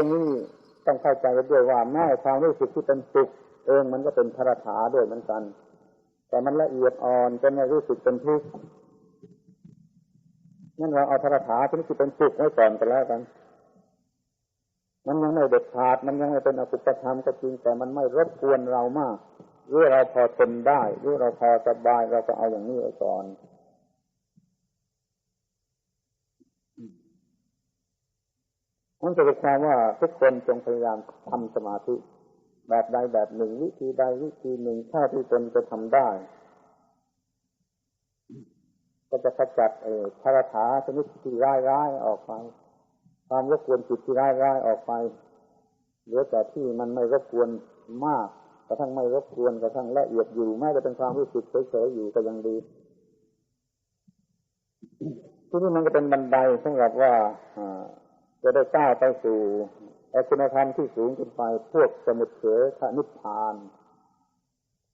รงนี้ต้องเข้าใจกันด้วยว่าแม้ความรู้สึกที่เป็นสุขเองมันก็เป็นธรถาด้วยเหมือนกัน แต่มันละเอียดอ่อนจนไม่รู้สึกเป็นทุกข์งั้นเราเอาธรถาที่นี่คือเป็นสุขไว้ก่อนกันแล้วกัน มันยังไม่เด็ดขาด มันยังไม่เป็นอกุปธรรมก็จริงแต่มันไม่รบกวนเรามากหรือเราพอทนได้หรือเราพอสบายเราก็เอาอย่างนี้ไว้ก่อน นั่นจะเป็นความว่าทุกคนจงพยายามทำสมาธิ แบบใดแบบหนึ่ง วิธีใดวิธีหนึ่งถ้าที่ตนจะทำได้ ก็จะขจัดเออพระถาชนิดที่ร้ายร้ายออกไป ความรบกวนจิตที่ร้ายร้ายออกไปเหลือแต่ที่มันไม่รบกวนมากกระทั่งไม่รบกวนกระทั่งละเอียดอยู่แม้จะเป็นความรู้สึกเฉยๆอยู่ก็ยังดีที่นี่มันก็เป็นบันไดสำหรับว่า จะได้ก้าวไปสู่คุณธรรมที่สูงขึ้นไปพวกสมุทเฉทนิพพาน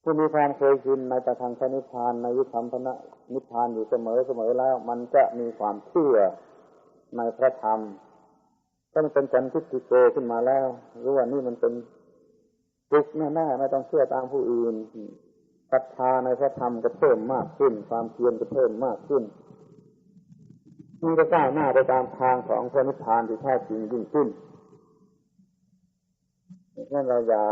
ผู้มีความเคยชินในประทางนิพพานในยุทธรรมพระนิพพานอยู่เสมอเสมอแล้ว มันจะมีความเชื่อในพระธรรมถ้ามันเป็นสันทิฏฐิโกขึ้นมาแล้วรู้ว่านี่มันเป็นสุกแน่ๆไม่ต้องเชื่อตามผู้อื่นศรัทธาในพระธรรมก็เพิ่มมากขึ้น ความเพียรก็เพิ่มมากขึ้น มันก็ก้าวหน้าไปตามทางของพระนิพพานที่แท้จริงยิ่งขึ้นนั่นเราอย่า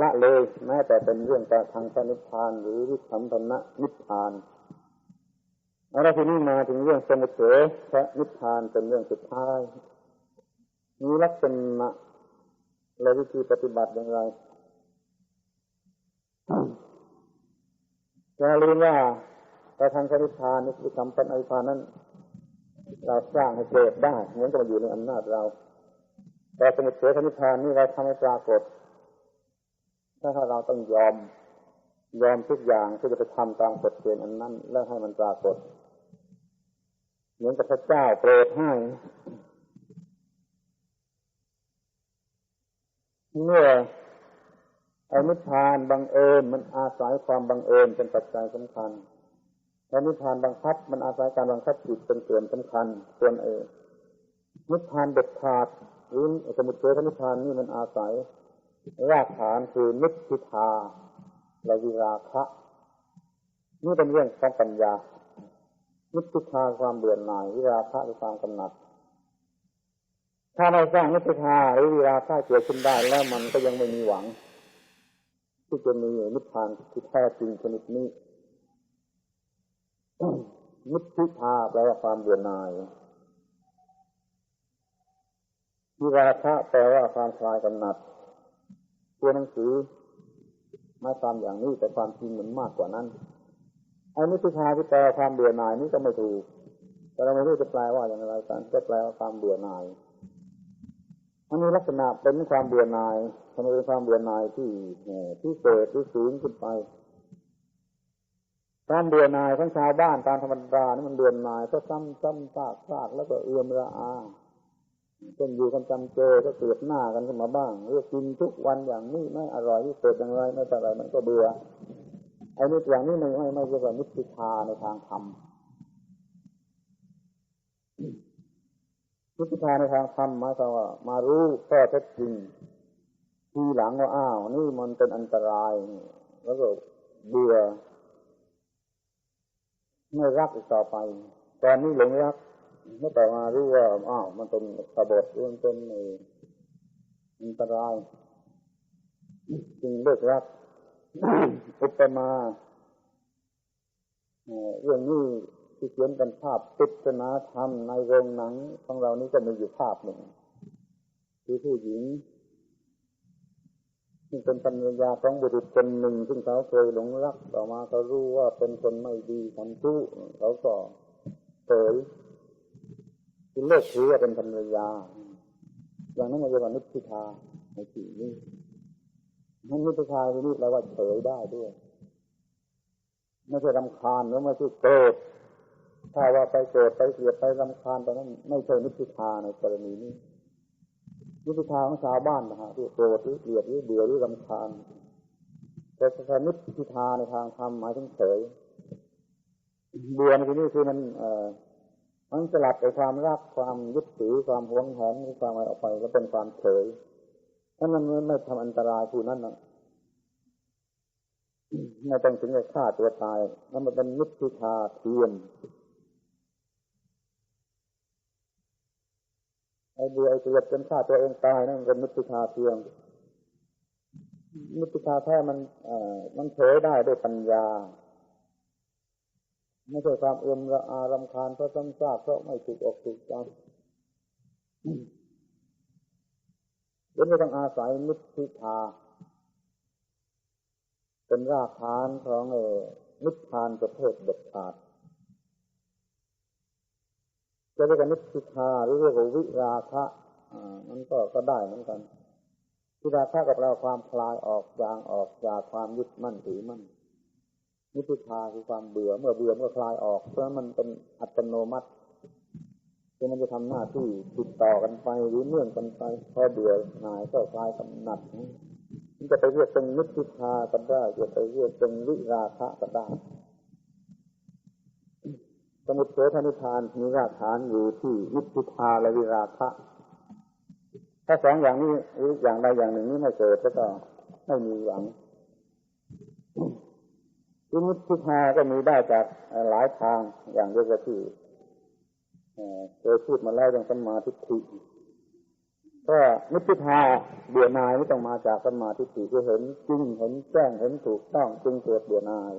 ละเลยแม้แต่เป็นเรื่องการทางพระนิพพานหรือวิสัมพันธ์นิพพานแล้วทีนี้มาถึงเรื่องสมุทเฉพระนิพพานเป็นเรื่องสุดท้ายมีลักษณะและวิธีปฏิบัติอย่างไรอย่าลืมว่า การทางพระนิพานนี่คือคำพันอนิพานนั้น เราสร้างให้เกิดได้เหมือนกับอยู่ในอำนาจเรา แต่สมุทเฉพระนิพานนี่เราทำให้ปรากฏ ถ้าเราต้องยอมยอมทุกอย่างที่จะไปทำตามกฎเกณฑ์อันนั้น แล้วให้มันปรากฏเหมือนกับพระเจ้าโปรดให้เมื่ออนิพพานบังเอิญมันอาศัยความบังเอิญเป็นปัจจัยสำคัญ แล้วนิพพานบังคับ มันอาศัยการบังคับจิตเป็นส่วนสำคัญส่วนเอนิพพานเด็ดขาดหรือสมุทเฉทนิพพานนี่มันอาศัยรากฐานคือนิพพิทาและวิราคะนี่เป็นเรื่องของปัญญานิพพิทาความเบื่อหน่ายวิราคะคือความกำหนัดถ้าเราสร้างนิพพิทาหรือวิราคะเกิดขึ้นได้แล้วมันก็ยังไม่มีหวังที่จะมีนิพพานที่แท้จริงชนิดนี้ นิพพิทาแปลว่าความเบื่อหน่ายวิราคะแปลว่าความคลายกำหนัดตัวหนังสือมาความอย่างนี้แต่ความจริงมันมากกว่านั้นไอ้นิพพิทาที่แปลความเบื่อหน่ายนี่ก็ไม่ถูก แต่เราไม่รู้จะแปลว่าอย่างไรกันก็แปลว่าความเบื่อหน่ายมันมีลักษณะเป็นความเบื่อหน่ายทำไมเป็นความเบื่อหน่ายที่ที่เกิดที่สูงขึ้นไป การเบื่อหน่ายของชาวบ้านตามธรรมดานี่มันเบื่อหน่ายก็ซ้ำซ้ำซากซากแล้วก็เอื่อมระอาจนอยู่กันจำเจอก็เกลียดหน้ากันขึ้นมาบ้างเรื่องกินทุกวันอย่างนี้ไม่อร่อยที่เกิดอย่างไรไม่แต่ไรมันก็เบื่อไอ้นี่อย่างนี้ไม่ไม่ไม่เรียกว่านิพพิทาในทางธรรมนิพพิทาในทางธรรมหมายความว่า มารู้ข้อเท็จจริงทีหลังว่าอ้าวนี่มันเป็นอันตรายแล้วก็เบื่อ ไม่รักอีกต่อไป ตอนนี้หลงรักเมื่อต่อมารู้ว่าอ้าวมันเป็นขบฏมันเป็นอันตรายจึงเลิกรักอุปมาเรื่องนี้ที่เขียนเป็นภาพปริศนาธรรมในโรงหนังของเรานี้ก็มีอยู่ภาพหนึ่งคือผู้หญิง ที่เป็นปัญญาของบุรุษคนหนึ่ง ซึ่งเขาเคยหลงรักต่อมาเขารู้ว่าเป็นคนไม่ดีทำชั่วเขาก็เผยเลิกถือว่าเป็นภรรยา อย่างนั้นมันเรียกว่านิพพิทาในที่นี้นั่นนิพพิทาที่นี่แปลว่าเฉยได้ด้วยไม่ใช่รำคาญหรือไม่ใช่โกรธถ้าว่าไปโกรธไปเกลียดไปรำคาญไปนั้น ไม่ใช่นิพพิทาในกรณีนี้ นิพพิทาของชาวบ้านนะฮะที่โกรธหรือเกลียดหรือเบื่อหรือรำคาญแต่ถ้านิพพิทาในทางธรรมหมายถึงเฉยเบื่อในที่นี้คือมันเอ่อมันสลัดไปความรักความยึดถือความหวงแหนความอะไรออกไปก็เป็นความเฉยถ้ามันไม่ทำอันตรายผู้นั้นนะไม่ต้องถึงกับฆ่าตัวตายนั่นมันเป็นมิตรชาเทียม ไอ้เบื่อไอ้เกลียดจนฆ่าตัวเองตายนั่นเป็นมิตรชาเทียมมิตรชาแท้มันเอ่อมันเฉยได้ด้วยปัญญา ไม่ใช่ความเอื่อมระอารำคาญเพราะซ้ำซากเพราะไม่ถูกอกถูกใจเดี๋ยไม่ต้องอาศัยมิตรชาเป็นรากฐานของเออนิพพานประเภทเด็ดขาด จะเรียกว่านิพพาหรือเรียกว่าวิราคะอ่ามันก็ก็ได้เหมือนกันวิราคะกับเราความคลายออกจางออกจากความยึดมั่นถือมั่นนิพพาคือความเบื่อเมื่อเบื่อเมื่อคลายออก เพราะมันเป็นอัตโนมัติที่มันจะทำหน้าที่ติดต่อกันไปหรือเนื่องกันไปพอเบื่อหน่ายก็คลายกำหนัดมันจะไปเรียกเป็นนิพพาก็ได้จะไปเรียกเป็นวิราคะก็ได้ มุทเฉทนิพานมีรากฐานอยู่ที่นิพพาและวิราคะถ้าสองอย่างนี้หรืออย่างใดอย่างหนึ่งนี้ไม่เกิดแล้วก็ไม่มีหวังที่นิพพาก็มีได้จากหลายทางอย่างเดียวกับที่เคยพูดมาแล้วอย่างสัมมาทิฏฐิก็นิพพาเบื่อนายไม่ต้องมาจากสัมมาทิฏฐิคือเห็นจริงเห็นแจ้งเห็นถูกต้องจึงเกิดเบื่อนาย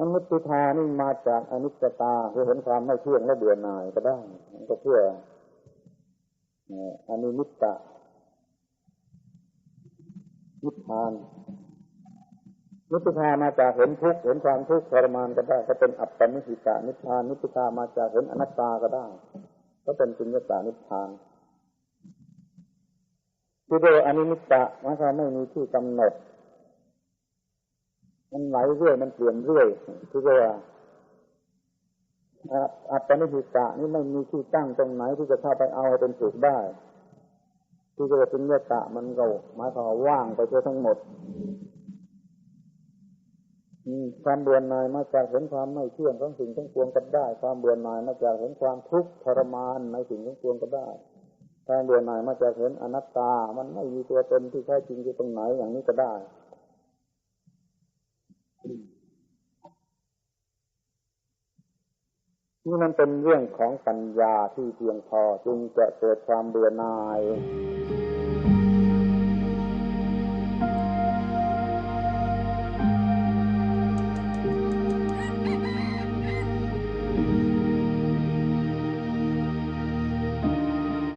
อนุติทานี่มาจากอนิจจตาคือเห็นความไม่เที่ยงและเบื่อหน่ายก็ได้ก็เพื่ออนิมิตตะนิพพานนิพพานมาจากเห็นทุกข์เห็นความทุกข์ทรมานก็ได้ ก็เป็นอัปปนิหิตานิพพานนิพพานมาจากเห็นอนัตตาก็ได้ ก็เป็นสุญญตานิพพานคือโดยอนิมิตตะมายความไม่มีที่กำหนด มันไหลเรื่อยมันเปลี่ยนเรื่อยคือว่าอัตตนิหิตะนี่ไม่มีที่ตั้งตรงไหนที่จะเข้าไปเอาเป็นสุขได้ ที่จะเป็นเนตะมันก็หมายความว่าว่างไปเสียทั้งหมดความเบื่อหน่ายมาจากเห็นความไม่เที่ยงของสิ่งทั้งปวงก็ได้ ความเบื่อหน่ายมาจากเห็นความทุกข์ทรมานในสิ่งทั้งปวงก็ได้ความเบื่อหน่ายมาจากเห็นอนัตตา มันไม่มีตัวตนที่แท้จริงอยู่ตรงไหนอย่างนี้ก็ได้ นี่มันเป็นเรื่องของปัญญาที่เพียงพอจึงจะเกิดความเบื่อหน่าย